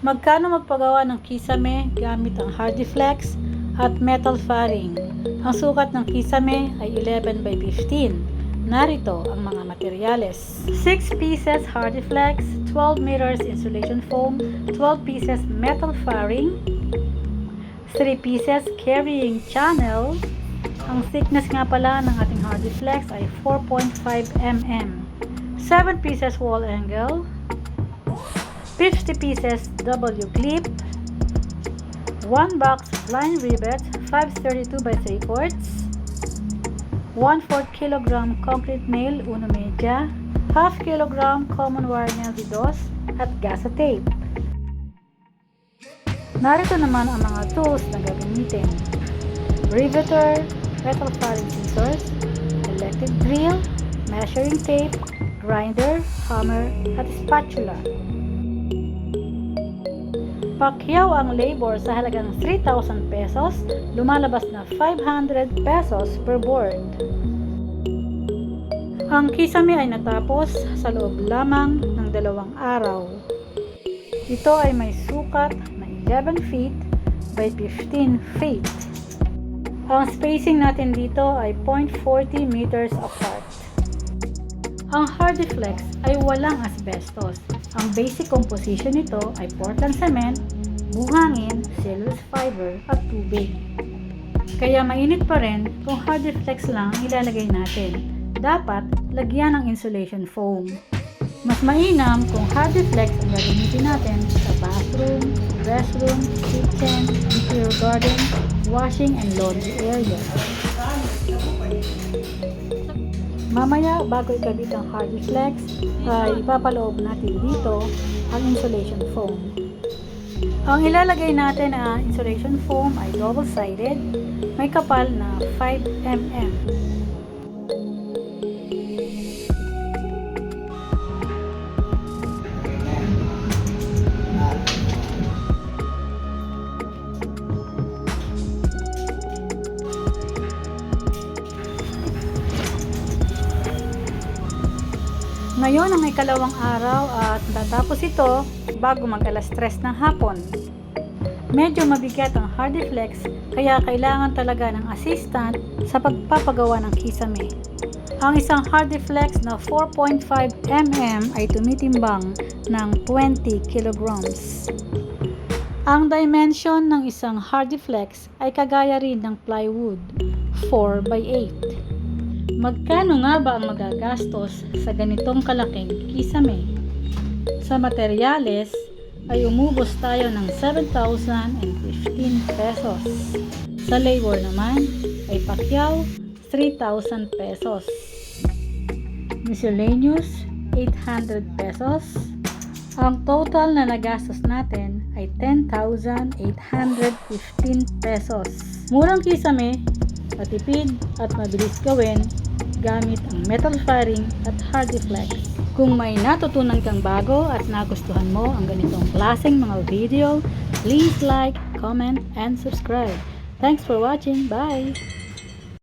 Magkano magpagawa ng kisame gamit ang Hardiflex at metal faring? Ang sukat ng kisame ay 11 by 15. Narito ang mga materyales. 6 pieces Hardiflex, 12 meters insulation foam, 12 pieces metal faring, 3 pieces carrying channel. Ang thickness nga pala ng ating Hardiflex ay 4.5 mm. 7 pieces wall angle, 50 pieces W clip, 1 box blind rivet 532 by 3 quarts, 1 4 kilogram concrete nail uno media, half kilogram common wire nail di dos, at gasa tape. Narito naman ang mga tools na gagamitin. Riveter, metal firing scissors, electric drill, measuring tape, grinder, hammer, at spatula. Pakyaw ang labor sa halagang 3,000 pesos, lumalabas na 500 pesos per board. Ang kisame ay natapos sa loob lamang ng dalawang araw. Ito ay may sukat na 11 feet by 15 feet. Ang spacing natin dito ay 0.40 meters apart. Ang Hardiflex ay walang asbestos. Ang basic composition nito ay Portland cement, buhangin, cellulose fiber, at tubig. Kaya mainit pa rin kung Hardiflex lang ang ilalagay natin. Dapat lagyan ng insulation foam. Mas mainam kung Hardiflex ang gagamitin natin sa bathroom, restroom, kitchen, interior garden, washing and laundry area. Mamaya, bago ikabit ang Hardiflex, ay ipapaloob natin dito ang insulation foam. Ang ilalagay natin na insulation foam ay double-sided, may kapal na 5 mm. Ngayon ang ikalawang araw at tatapos ito bago mag alas 3 ng hapon. Medyo mabigat ang Hardiflex kaya kailangan talaga ng assistant sa pagpapagawa ng kisame. Ang isang Hardiflex na 4.5 mm ay tumitimbang ng 20 kilograms. Ang dimension ng isang Hardiflex ay kagaya rin ng plywood, 4 by 8. Magkano nga ba ang magagastos sa ganitong kalaking kisame? Sa materyales ay umubos tayo ng 7,015 pesos. Sa labor naman ay pakyaw 3,000 pesos. Miscellaneous 800 pesos. Ang total na nagastos natin ay 10,815 pesos. Murang kisame, matipid at mabilis gawin gamit ang metal firing at Hardiflex. Kung may natutunan kang bago at nagustuhan mo ang ganitong klaseng mga video, please like, comment, and subscribe. Thanks for watching. Bye!